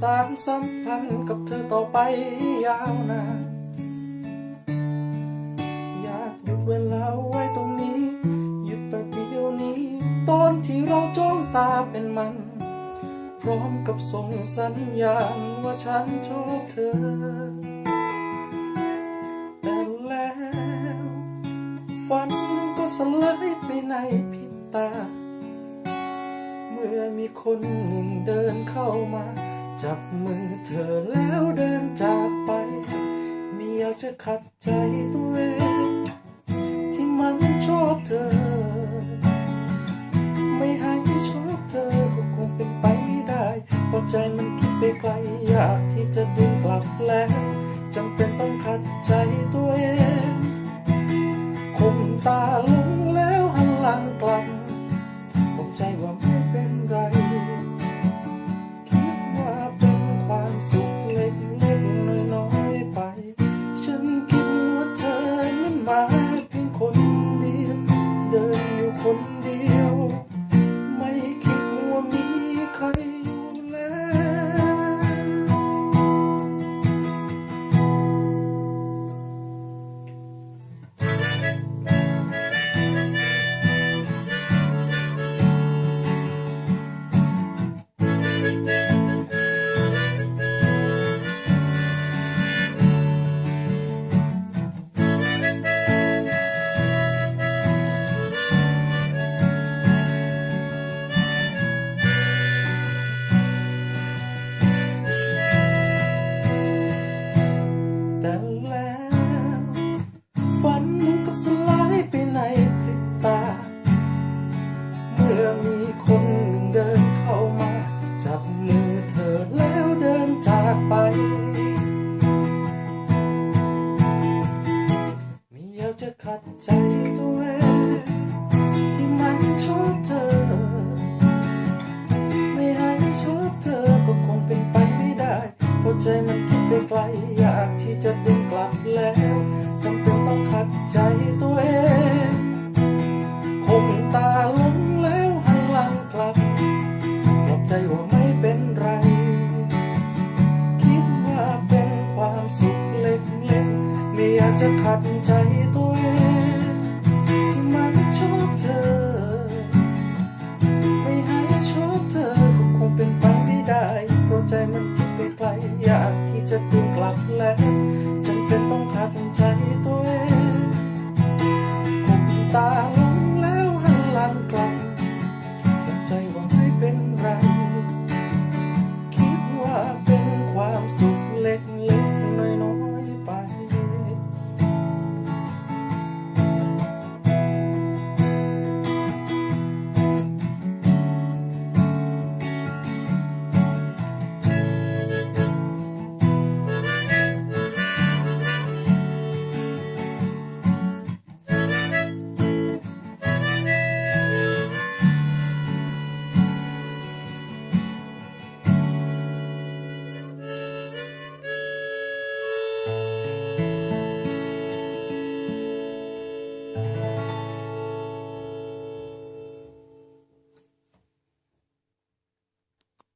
สารสัมพันธ์กับเธอต่อไปยาวนานอยากหยุดเวลาไว้ตรงนี้หยุดประเดี๋ยวนี้ ตอนที่เราจ้องตาเป็นมัน พร้อมกับส่งสัญญาณว่าฉันชอบเธอ แต่แล้วฝันก็สลายไปในพริบตา เมื่อมีคนหนึ่งเดินเข้ามา จับมือเธอแล้วเดินจากไป ไม่อยากจะขัดใจตัว ใจตัวเองที่มันชอบเธอ ไม่ให้ชอบเธอก็คงเป็นไปไม่ได้เพราะใจมันคิดไปไกลอยากที่จะดึงกลับแล้วจำเป็นต้องขัดใจตัวเองคมตาลงแล้วหันหลังกลับบอกใจว่าไม่เป็นไร คิดว่าเป็นความสุขเล็กๆไม่อยากจะขัดใจตัว